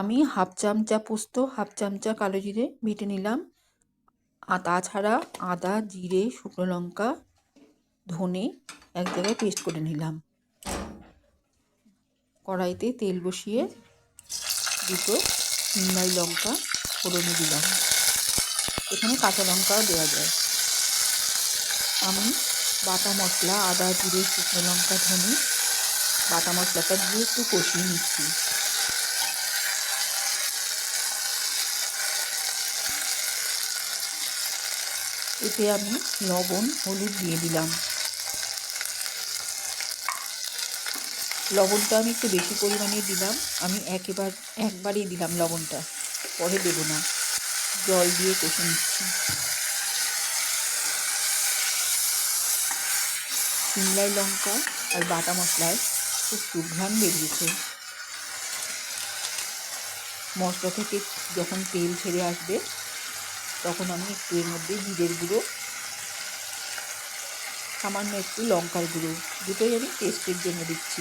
আমি হাফ চামচা পোস্ত, হাফ চামচা কালো জিরে বেটে নিলাম। আর তাছাড়া আদা, জিরে, শুকনো লঙ্কা, ধনে এক জায়গায় পেস্ট করে নিলাম। কড়াইতে তেল বসিয়ে দুটো নিমাই লঙ্কা ফোড়নে দিলাম। এখানে কাঁচা লঙ্কাও দেওয়া যায়। আমি বাটা মশলা, আদা, জিরে, শুকনো লঙ্কা, ধনে বাটা মশলাটা দিয়ে একটু কষিয়ে নিচ্ছি। এতে আমি লবণ, হলুদ দিয়ে দিলাম। লবণটা আমি একটু বেশি পরিমাণে দিলাম। আমি একেবার, একবারেই দিলাম লবণটা। পরে দেবো না। জল দিয়ে কষে নিচ্ছি। সিমলাই লঙ্কা আর বাটা মশলায় খুব সুঘ্রাণ বেরিয়েছে। মশলা থেকে যখন তেল ছেড়ে আসবে তখন আমি একটু এর মধ্যে জিরের গুঁড়ো, সামান্য একটু লঙ্কার গুঁড়ো, দুটোই আমি টেস্টের জন্য দিচ্ছি।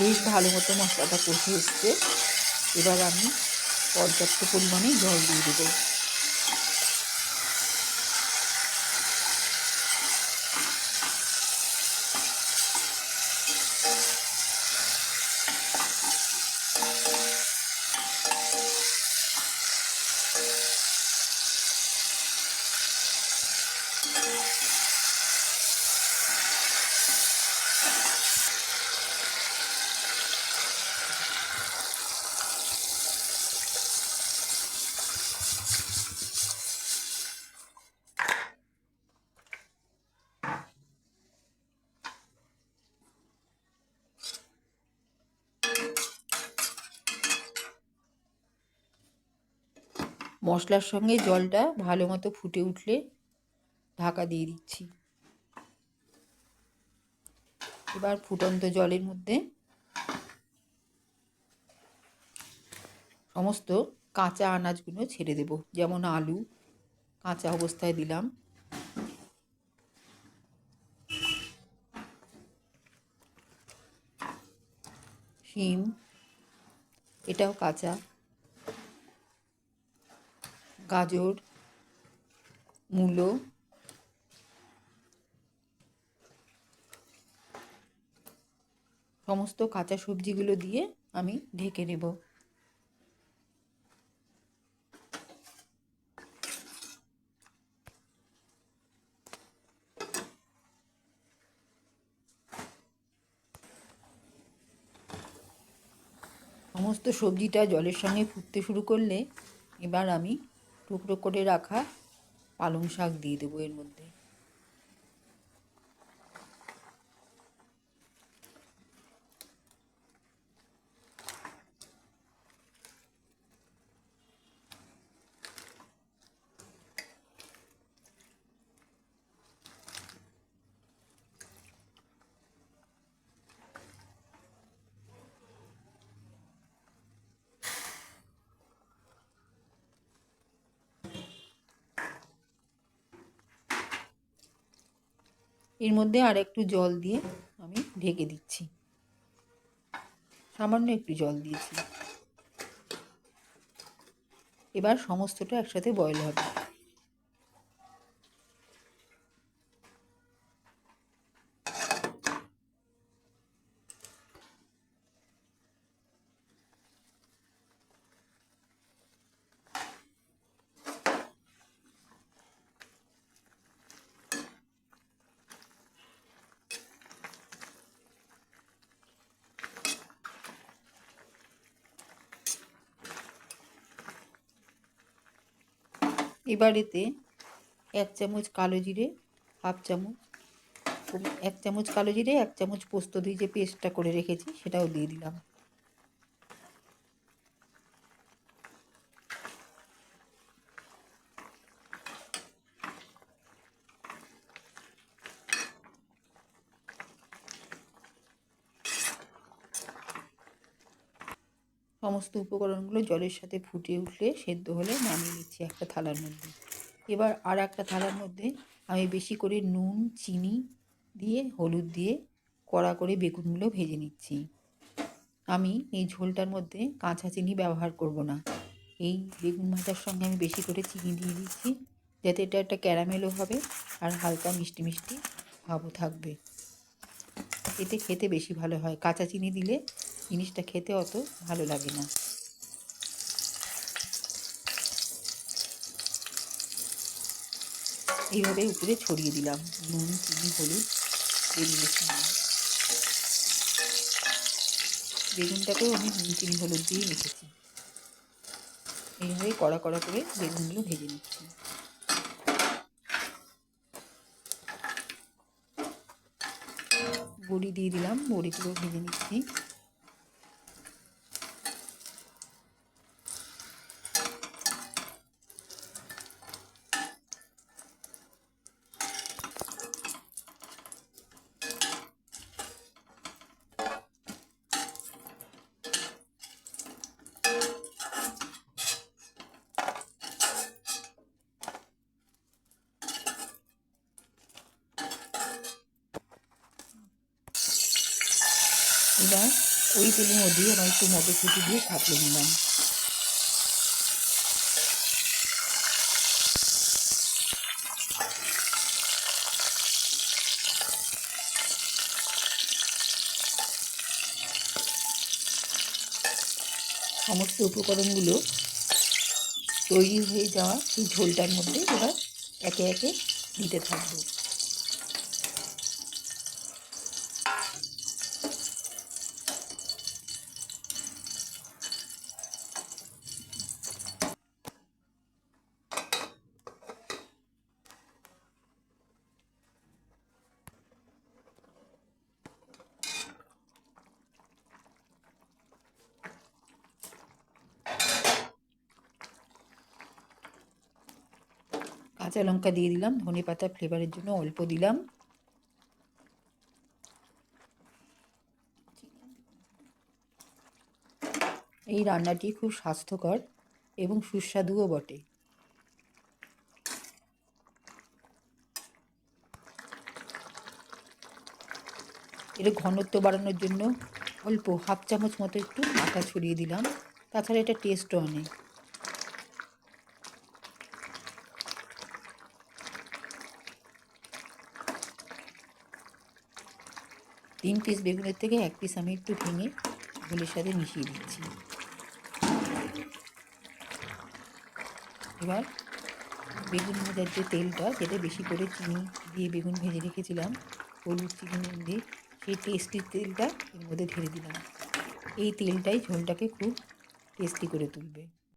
বেশ ভালো মতো মশলাটা কষে এসছে। এবার আমি পর্যাপ্ত পরিমাণে জল দিয়ে দেবো। মশলার সঙ্গে জলটা ভালো মতো ফুটে উঠলে ঢাকা দিয়ে দিচ্ছি। এবার ফুটন্ত জলের মধ্যে সমস্ত কাঁচা আনাজগুলো ছেড়ে দেব, যেমন আলু, কাঁচা অবস্থায় দিলাম। শিম, এটাও কাঁচা। গাজর, মূলো, সমস্ত কাঁচা সবজিগুলো দিয়ে আমি ঢেকে নেব। সমস্ত সবজিটা জলের সঙ্গে ফুটতে শুরু করলে এবার আমি টুকরো করে রাখা পালং শাক দিয়ে দেবো এর মধ্যে। এর মধ্যে আর একটু জল দিয়ে আমি ঢেকে দিচ্ছি। সামান্য একটু জল দিয়েছি। এবার সমস্তটা একসাথে বয়ল হবে। এবার এতে এক চামচ কালো জিরে, হাফ চামচ এক চামচ কালো জিরে, এক চামচ পোস্ত দিয়ে যে পেস্টটা করে রেখেছি সেটাও দিয়ে দিলাম। সমস্ত উপকরণগুলো জলের সাথে ফুটে উঠলে সেদ্ধ হলে নামিয়ে নিচ্ছি একটা থালার মধ্যে। এবার আর একটা থালার মধ্যে আমি বেশি করে নুন, চিনি দিয়ে, হলুদ দিয়ে কড়া করে বেগুনগুলো ভেজে নিচ্ছি। আমি এই ঝোলটার মধ্যে কাঁচা চিনি ব্যবহার করব না। এই বেগুন ভাজার সঙ্গে আমি বেশি করে চিনি দিয়ে দিচ্ছি, যাতে এটা একটা ক্যারামেলও হবে আর হালকা মিষ্টি মিষ্টি ভাবও থাকবে। এতে খেতে বেশি ভালো হয়। কাঁচা চিনি দিলে জিনিসটা খেতে অত ভালো লাগে না। এইভাবে উপরে ছড়িয়ে দিলাম। নুন, চিনি, হলুদ সঙ্গে বেগুনটাকেও আমি নুন, চিনি, হলুদ দিয়ে রেখেছি এইভাবে কড়া কড়া করে বেগুনগুলো ভেজে নিচ্ছি। বড়ি দিয়ে দিলাম, বড়িগুলো ভেজে নিচ্ছি। এবার ওই তেলের মধ্যেই আবার একটু মটরশুঁটি দিয়ে থাকলে নিলাম। সমস্ত উপকরণগুলো তৈরি হয়ে যাওয়া এই ঝোলটার মধ্যে এবার একে একে দিতে থাকব। কাঁচা লঙ্কা দিয়ে দিলাম, ধনে পাতা ফ্লেভারের জন্য অল্প দিলাম। এই রান্নাটি খুব স্বাস্থ্যকর এবং সুস্বাদুও বটে। এটা ঘনত্ব বাড়ানোর জন্য অল্প হাফ চামচ মতো একটু আটা ছড়িয়ে দিলাম। তাছাড়া এটা টেস্টও অনেক। তিন পিস বেগুনের থেকে এক পিস আমি একটু ভেঙে ঝোলের সাথে মিশিয়ে দিচ্ছি। এবার বেগুন ভাজার যে তেলটা, যেটা বেশি করে চিনি দিয়ে বেগুন ভেজে রেখেছিলাম, হলুদ চিনি নুন দিয়ে, সেই টেস্টি তেলটা এর মধ্যে ঢেলে দিলাম। এই তেলটাই ঝোলটাকে খুব টেস্টি করে তুলবে।